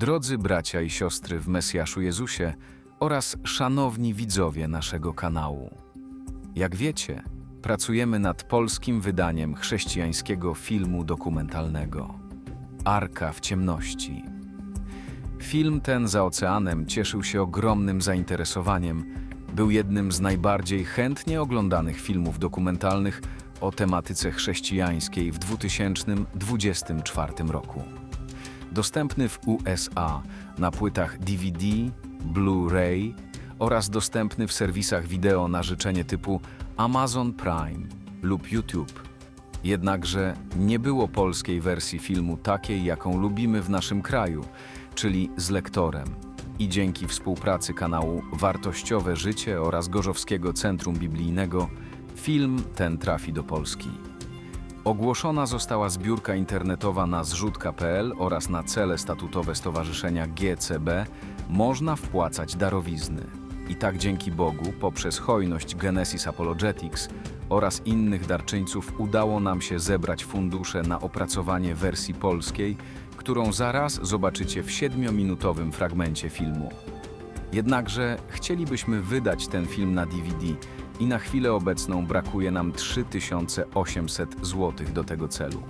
Drodzy bracia i siostry w Mesjaszu Jezusie oraz szanowni widzowie naszego kanału. Jak wiecie, pracujemy nad polskim wydaniem chrześcijańskiego filmu dokumentalnego Arka w ciemności. Film ten za oceanem cieszył się ogromnym zainteresowaniem. Był jednym z najbardziej chętnie oglądanych filmów dokumentalnych o tematyce chrześcijańskiej w 2024 roku. Dostępny w USA na płytach DVD, Blu-ray oraz dostępny w serwisach wideo na życzenie typu Amazon Prime lub YouTube. Jednakże nie było polskiej wersji filmu takiej, jaką lubimy w naszym kraju, czyli z lektorem. I dzięki współpracy kanału Wartościowe Życie oraz Gorzowskiego Centrum Biblijnego, film ten trafi do Polski. Ogłoszona została zbiórka internetowa na zrzutka.pl oraz na cele statutowe Stowarzyszenia GCB można wpłacać darowizny. I tak dzięki Bogu, poprzez hojność Genesis Apologetics oraz innych darczyńców udało nam się zebrać fundusze na opracowanie wersji polskiej, którą zaraz zobaczycie w 7-minutowym fragmencie filmu. Jednakże chcielibyśmy wydać ten film na DVD i na chwilę obecną brakuje nam 3800 zł do tego celu.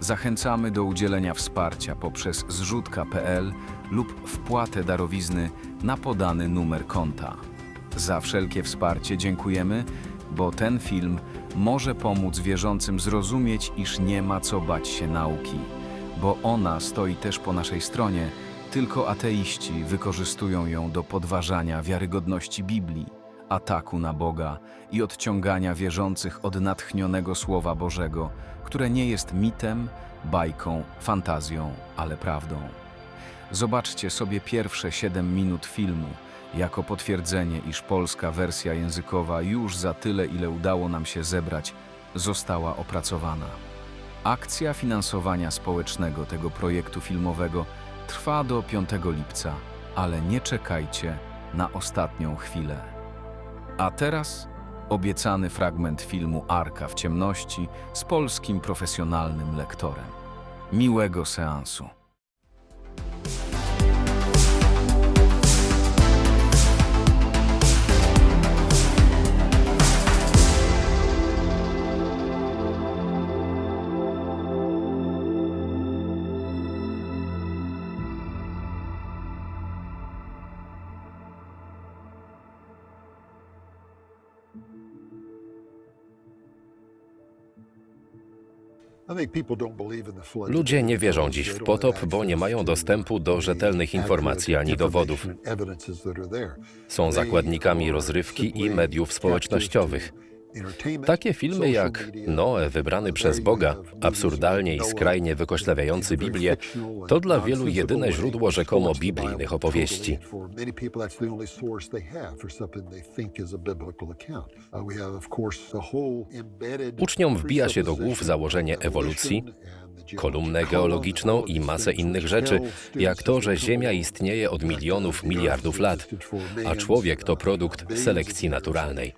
Zachęcamy do udzielenia wsparcia poprzez zrzutka.pl lub wpłatę darowizny na podany numer konta. Za wszelkie wsparcie dziękujemy, bo ten film może pomóc wierzącym zrozumieć, iż nie ma co bać się nauki, bo ona stoi też po naszej stronie, tylko ateiści wykorzystują ją do podważania wiarygodności Biblii, ataku na Boga i odciągania wierzących od natchnionego Słowa Bożego, które nie jest mitem, bajką, fantazją, ale prawdą. Zobaczcie sobie pierwsze 7 minut filmu jako potwierdzenie, iż polska wersja językowa już za tyle, ile udało nam się zebrać, została opracowana. Akcja finansowania społecznego tego projektu filmowego trwa do 5 lipca, ale nie czekajcie na ostatnią chwilę. A teraz obiecany fragment filmu Arka w ciemności z polskim profesjonalnym lektorem. Miłego seansu. Ludzie nie wierzą dziś w potop, bo nie mają dostępu do rzetelnych informacji ani dowodów. Są zakładnikami rozrywki i mediów społecznościowych. Takie filmy jak Noe wybrany przez Boga, absurdalnie i skrajnie wykoślawiający Biblię, to dla wielu jedyne źródło rzekomo biblijnych opowieści. Uczniom wbija się do głów założenie ewolucji, kolumnę geologiczną i masę innych rzeczy, jak to, że Ziemia istnieje od milionów, miliardów lat, a człowiek to produkt selekcji naturalnej.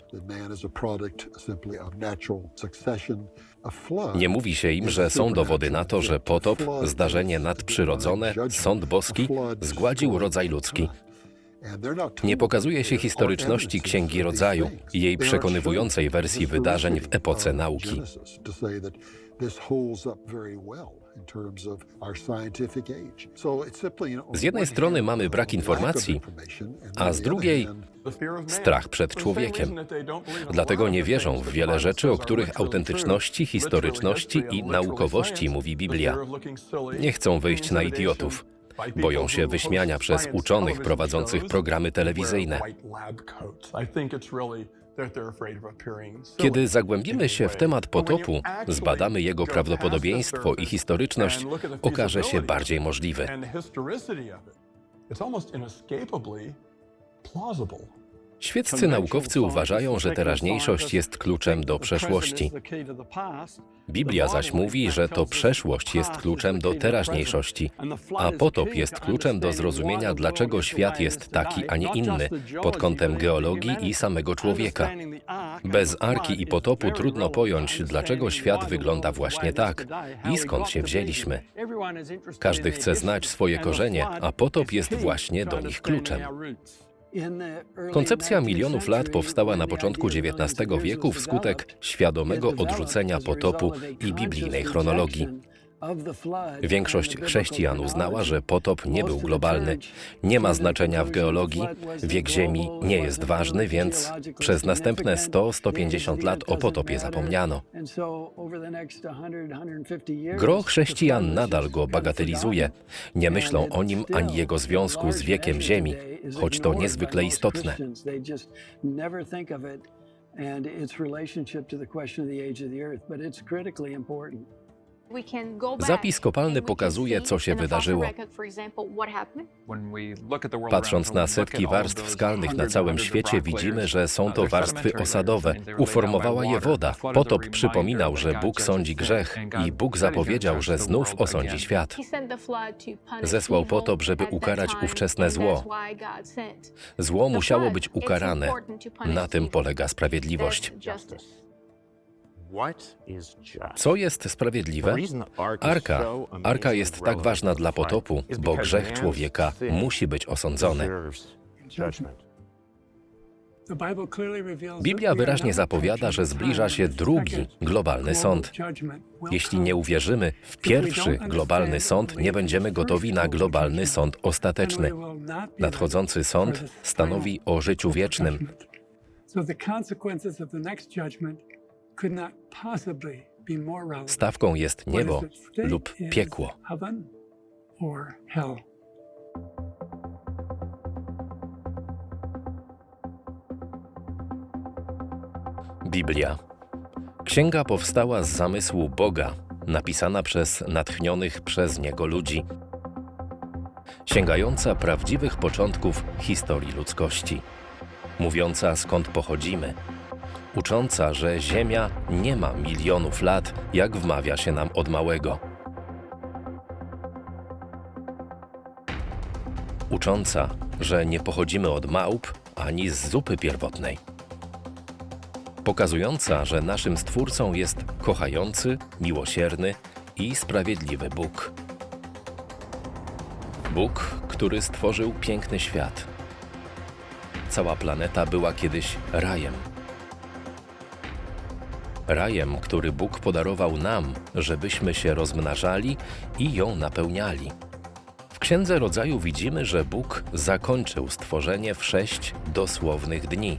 Nie mówi się im, że są dowody na to, że potop, zdarzenie nadprzyrodzone, sąd boski zgładził rodzaj ludzki. Nie pokazuje się historyczności Księgi Rodzaju i jej przekonywującej wersji wydarzeń w epoce nauki. Z jednej strony mamy brak informacji, a z drugiej strach przed człowiekiem. Dlatego nie wierzą w wiele rzeczy, o których autentyczności, historyczności i naukowości mówi Biblia. Nie chcą wyjść na idiotów. Boją się wyśmiania przez uczonych prowadzących programy telewizyjne. Kiedy zagłębimy się w temat potopu, zbadamy jego prawdopodobieństwo i historyczność, okaże się bardziej możliwy. Świeccy naukowcy uważają, że teraźniejszość jest kluczem do przeszłości. Biblia zaś mówi, że to przeszłość jest kluczem do teraźniejszości, a potop jest kluczem do zrozumienia, dlaczego świat jest taki, a nie inny pod kątem geologii i samego człowieka. Bez arki i potopu trudno pojąć, dlaczego świat wygląda właśnie tak i skąd się wzięliśmy. Każdy chce znać swoje korzenie, a potop jest właśnie do nich kluczem. Koncepcja milionów lat powstała na początku XIX wieku wskutek świadomego odrzucenia potopu i biblijnej chronologii. Większość chrześcijan uznała, że potop nie był globalny, nie ma znaczenia w geologii, wiek Ziemi nie jest ważny, więc przez następne 100-150 lat o potopie zapomniano. Gro chrześcijan nadal go bagatelizuje. Nie myślą o nim ani jego związku z wiekiem Ziemi, choć to niezwykle istotne. And its relationship to the question of the age of the earth, but it's critically important. Zapis kopalny pokazuje, co się wydarzyło. Patrząc na setki warstw skalnych na całym świecie, widzimy, że są to warstwy osadowe. Uformowała je woda. Potop przypominał, że Bóg sądzi grzech i Bóg zapowiedział, że znów osądzi świat. Zesłał potop, żeby ukarać ówczesne zło. Zło musiało być ukarane. Na tym polega sprawiedliwość. Co jest sprawiedliwe? Arka. Arka jest tak ważna dla potopu, bo grzech człowieka musi być osądzony. Biblia wyraźnie zapowiada, że zbliża się drugi globalny sąd. Jeśli nie uwierzymy w pierwszy globalny sąd, nie będziemy gotowi na globalny sąd ostateczny. Nadchodzący sąd stanowi o życiu wiecznym. Stawką jest niebo lub piekło. Biblia. Księga powstała z zamysłu Boga, napisana przez natchnionych przez Niego ludzi, sięgająca prawdziwych początków historii ludzkości, mówiąca skąd pochodzimy, ucząca, że Ziemia nie ma milionów lat, jak wmawia się nam od małego. Ucząca, że nie pochodzimy od małp ani z zupy pierwotnej. Pokazująca, że naszym Stwórcą jest kochający, miłosierny i sprawiedliwy Bóg. Bóg, który stworzył piękny świat. Cała planeta była kiedyś rajem rajem, który Bóg podarował nam, żebyśmy się rozmnażali i ją napełniali. W Księdze Rodzaju widzimy, że Bóg zakończył stworzenie w sześć dosłownych dni.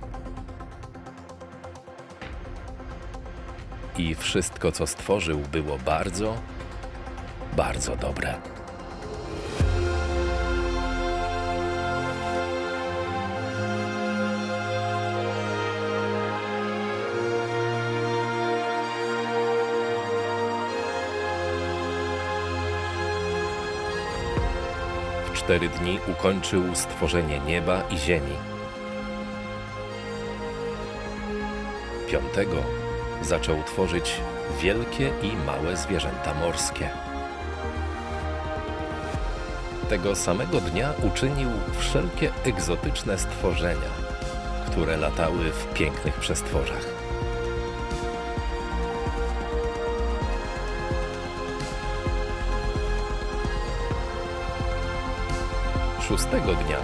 I wszystko, co stworzył, było bardzo, bardzo dobre. Cztery dni ukończył stworzenie nieba i ziemi. Piątego zaczął tworzyć wielkie i małe zwierzęta morskie. Tego samego dnia uczynił wszelkie egzotyczne stworzenia, które latały w pięknych przestworzach. Szóstego dnia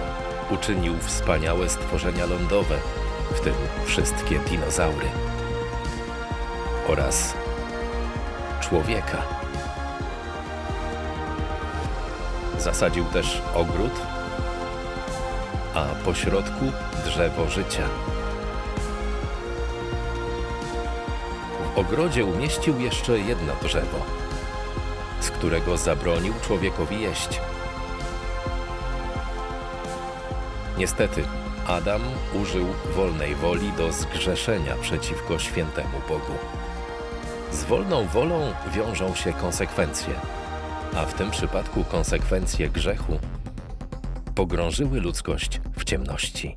uczynił wspaniałe stworzenia lądowe, w tym wszystkie dinozaury oraz człowieka. Zasadził też ogród, a pośrodku drzewo życia. W ogrodzie umieścił jeszcze jedno drzewo, z którego zabronił człowiekowi jeść. Niestety, Adam użył wolnej woli do zgrzeszenia przeciwko świętemu Bogu. Z wolną wolą wiążą się konsekwencje, a w tym przypadku konsekwencje grzechu pogrążyły ludzkość w ciemności.